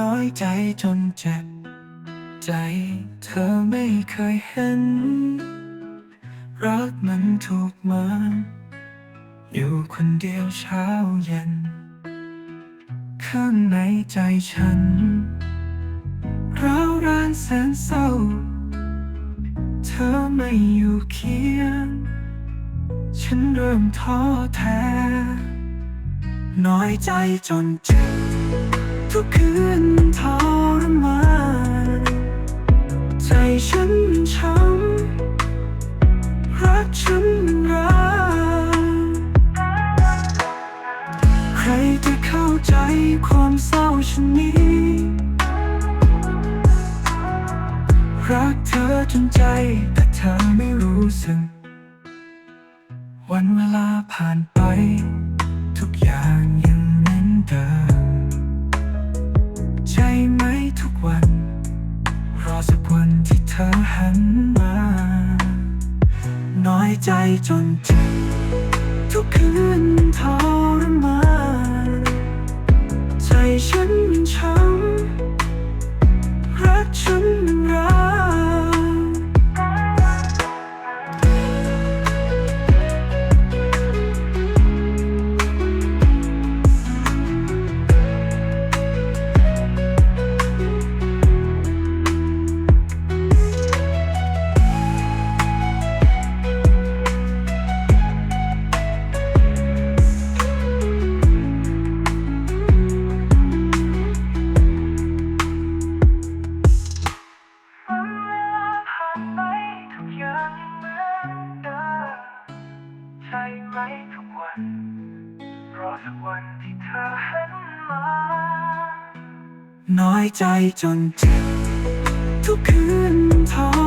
น้อยใจจนเจ็บ ใจเธอไม่เคยเห็น รักมันถูกมาอยู่คนเดียวเช้าเย็น ข้างในใจฉันร้าวรานแสนเศร้า เธอไม่อยู่เคียง ฉันเริ่มท้อแท้ น้อยใจจนเจ็บ ทุกคืนทรมานใจฉันช้ำรักฉันรักใครจะเข้าใจความเศร้าฉันนี้ รักเธอจนใจแต่เธอไม่รู้สึกวันเวลาผ่านไป ใจจนเจ็บทุกคืนทรมานใจฉันมันช้ำรักฉันมัน ไปทุกวัน รอสักวันที่เธอหันมา น้อยใจจนเจ็บทุกคืนท้อ